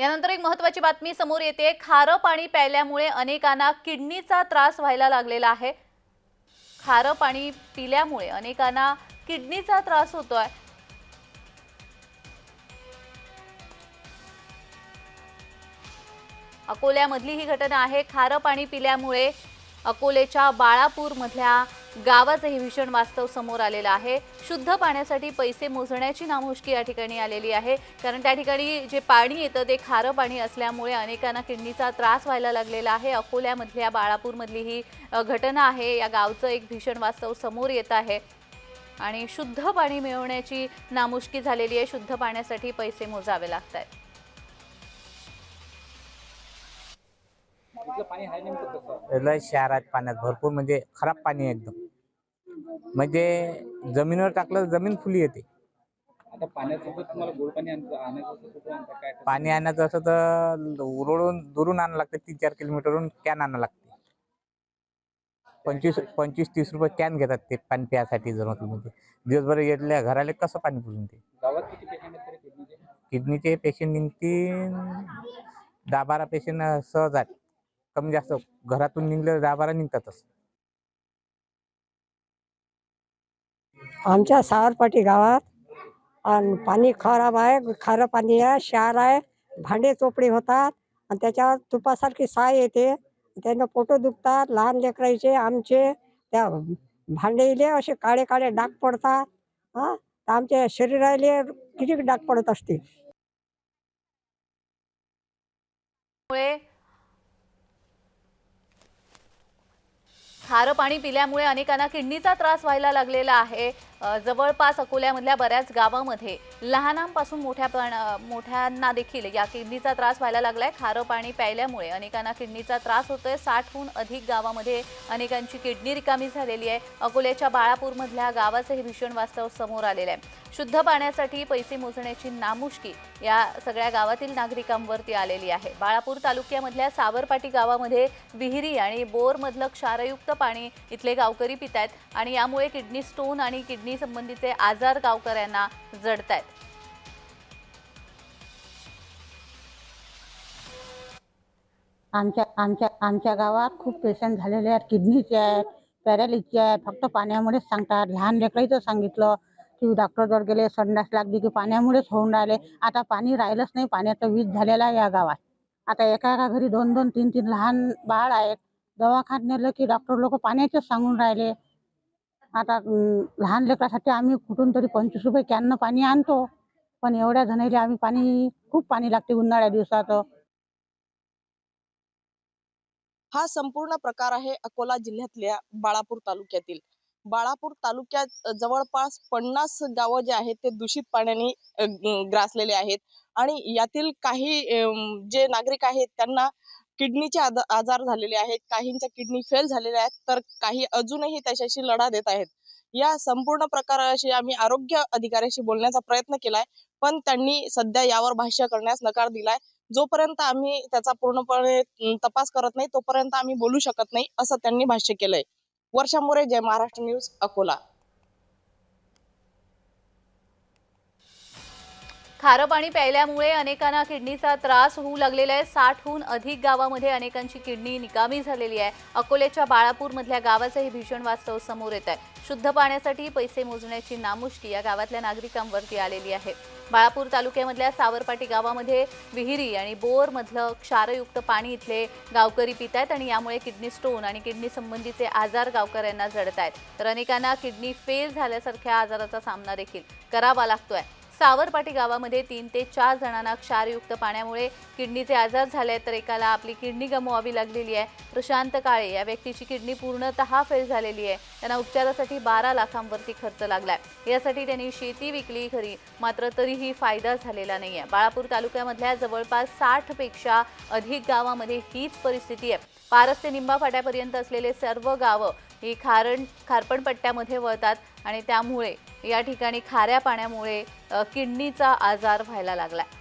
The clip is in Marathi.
यानंतर एक महत्वाची बातमी समोर येते. खारं पाणी प्यायल्यामुळे अनेकांना किडनीचा त्रास व्हायला लागलेला आहे. खारं पाणी पिल्यामुळे अनेकांना किडनीचा त्रास होतोय. अकोल्यामधली ही घटना आहे. खारं पाणी पिल्यामुळे अकोलेच्या बाळापूरमधल्या गावाचंही गावाचं हे भीषण वास्तव समोर आलेलं आहे. शुद्ध पाण्यासाठी पैसे मोजण्याची नामुष्की या ठिकाणी आलेली आहे. कारण त्या ठिकाणी जे पाणी येतं ते खारं पाणी असल्यामुळे अनेकांना किडनीचा त्रास व्हायला लागलेला आहे. अकोल्यामधल्या बाळापूरमधली ही घटना आहे. या गावचं एक भीषण वास्तव समोर येत आहे. आणि शुद्ध पाणी मिळवण्याची नामुष्की झालेली आहे. शुद्ध पाण्यासाठी पैसे मोजावे लागत आहेत तिथलं पाणी आहे नेमकं कसं लय शहरात पाण्यात भरपूर म्हणजे खराब पाणी आहे एकदम. म्हणजे जमिनीवर टाकलं तर जमीन फुली येते. आता पाण्यासोबत तुम्हाला गोड पाणी आण- आणायचं असं कुठून आणता काय कसं? पाणी आणायचं असं तर उरळून दुरून आणावं लागतं तीन चार किलोमीटरहून कॅन आणावं लागते. पंचवीस पंचवीस तीस रुपये कॅन घेतात ते पाणी प्यासाठी जर म्हटलं म्हणजे. दिवसभर येतल्या घराले कसं पाणी पुरून ते? गावात किती पेशंट आहेत तरी किडनीचे? किडनीचे पेशंट निघतील दहा बारा पेशंट सहज आहेत. कमी जास्त घरातून निघले दहा बारा निघतातच. आमच्या सावरपाटी गावात अन पाणी खराब आहे खारं पाणी आहे क्षार आहे भांडे चोपडे होतात आणि त्याच्यावर तुपासारखी साय येते. त्यानं पोटं दुखतात लहान लेकरायचे आमचे त्या भांडेले असे काळे काळे डाग पडतात. हा तर आमच्या शरीराले किती डाग पडत असतील? खारं पाणी पिल्यामुळे अनेकांना किडनीचा त्रास व्हायला लागलेला आहे. जवळपास अकोल्यामधल्या बऱ्याच गावामध्ये लहानांपासून मोठ्या पण मोठ्यांना देखील या किडनीचा त्रास व्हायला लागलाय. खारं पाणी प्यायल्यामुळे अनेकांना किडनीचा त्रास होतोय. साठहून अधिक गावामध्ये अनेकांची किडनी रिकामी झालेली आहे. अकोल्याच्या बाळापूरमधल्या गावाचं हे भीषण वास्तव समोर आलेलं आहे. शुद्ध पाण्यासाठी पैसे मोजण्याची नामुष्की या सगळ्या गावातील नागरिकांवरती आलेली आहे. बाळापूर तालुक्यामधल्या सावरपाटी गावामध्ये विहिरी आणि बोरमधलं क्षारयुक्त पाणी इथले गावकरी पित आहेत आणि यामुळे किडनी स्टोन आणि किडनी संबंधीचे आजार गावकऱ्यांना जडत आहेत आमच्या आमच्या आमच्या गावात खूप पेशंट झालेले आहेत किडनीचे आहेत पॅरालिसचे आहेत फक्त पाण्यामुळेच सांगतात. लहान लेकरांचं सांगितलं की डॉक्टरजवळ गेले संडास लागली की पाण्यामुळेच होऊन राहिले. आता पाणी राहिलंच नाही पाण्याचं वीज झालेला आहे या गावात. आता एका एका घरी दोन दोन तीन तीन लहान बाळ आहेत. दवाखान्याला नेलं की डॉक्टर लोक पाण्याचेच सांगून राहिले. आता लहान लेकरासाठी आम्ही कुठून तरी पंचवीस रुपये कॅननं पाणी आणतो. पण एवढ्या जणांना आम्ही पाणी खूप पाणी लागते उन्हाळ्या दिवसात. हा संपूर्ण प्रकार आहे अकोला जिल्ह्यातल्या बाळापूर तालुक्यातील. बाळापूर तालुक्यात जवळपास पन्नास गावं जे आहेत ते दूषित पाण्याने ग्रासलेले आहेत. आणि यातील काही जे नागरिक आहेत त्यांना किडनीचे आद- आजार झालेले आहेत काहींच्या किडनी फेल झालेल्या आहेत तर काही अजूनही त्याच्याशी लढा देत आहेत. या संपूर्ण प्रकाराशी आम्ही आरोग्य अधिकाऱ्याशी बोलण्याचा प्रयत्न केलाय पण त्यांनी सध्या यावर भाष्य करण्यास नकार दिलाय. जोपर्यंत आम्ही त्याचा पूर्णपणे तपास करत नाही तोपर्यंत आम्ही बोलू शकत नाही असं त्यांनी भाष्य केलंय. वर्षा मोरे जय महाराष्ट्र न्यूज अकोला. खारं पाणी प्यायल्यामुळे अनेकांना किडनीचा त्रास होऊ लागलेला आहे. साठहून अधिक गावामध्ये अनेकांची किडनी निकामी झालेली आहे. अकोल्याच्या बाळापूरमधल्या गावाचं हे भीषण वास्तव समोर येत आहे. शुद्ध पाण्यासाठी पैसे मोजण्याची नामुष्की या गावातल्या नागरिकांवरती आलेली आहे. बाळापूर तालुक्यामधल्या सावरपाटी गावामध्ये विहिरी आणि बोरमधलं क्षारयुक्त पाणी इथले गावकरी पित आहेत आणि यामुळे किडनी स्टोन आणि किडनी संबंधीचे आजार गावकऱ्यांना जडत आहेत तर अनेकांना किडनी फेल झाल्यासारख्या आजाराचा सामना देखील करावा लागतोय. सावरपाटी गावामध्ये तीन ते चार जणांना क्षारयुक्त पाण्यामुळे किडनीचे आजार झाले आहेत तर एकाला आपली किडनी गमवावी लागलेली आहे. प्रशांत काळे या व्यक्तीची किडनी पूर्णतः फेल झालेली आहे. त्यांना उपचारासाठी बारा लाखांवरती खर्च लागलाय. यासाठी त्यांनी शेती विकली खरी मात्र तरीही फायदा झालेला नाही आहे बाळापूर तालुक्यामधल्या जवळपास साठपेक्षा अधिक गावामध्ये हीच परिस्थिती आहे. पारस ते निंबा फाट्यापर्यंत असलेले सर्व गावं ही खारण खारपण पट्ट्यामध्ये वळतात आणि त्यामुळे या ठिकाणी खाऱ्या पाण्यामुळे किडनीचा आजार व्हायला लागला आहे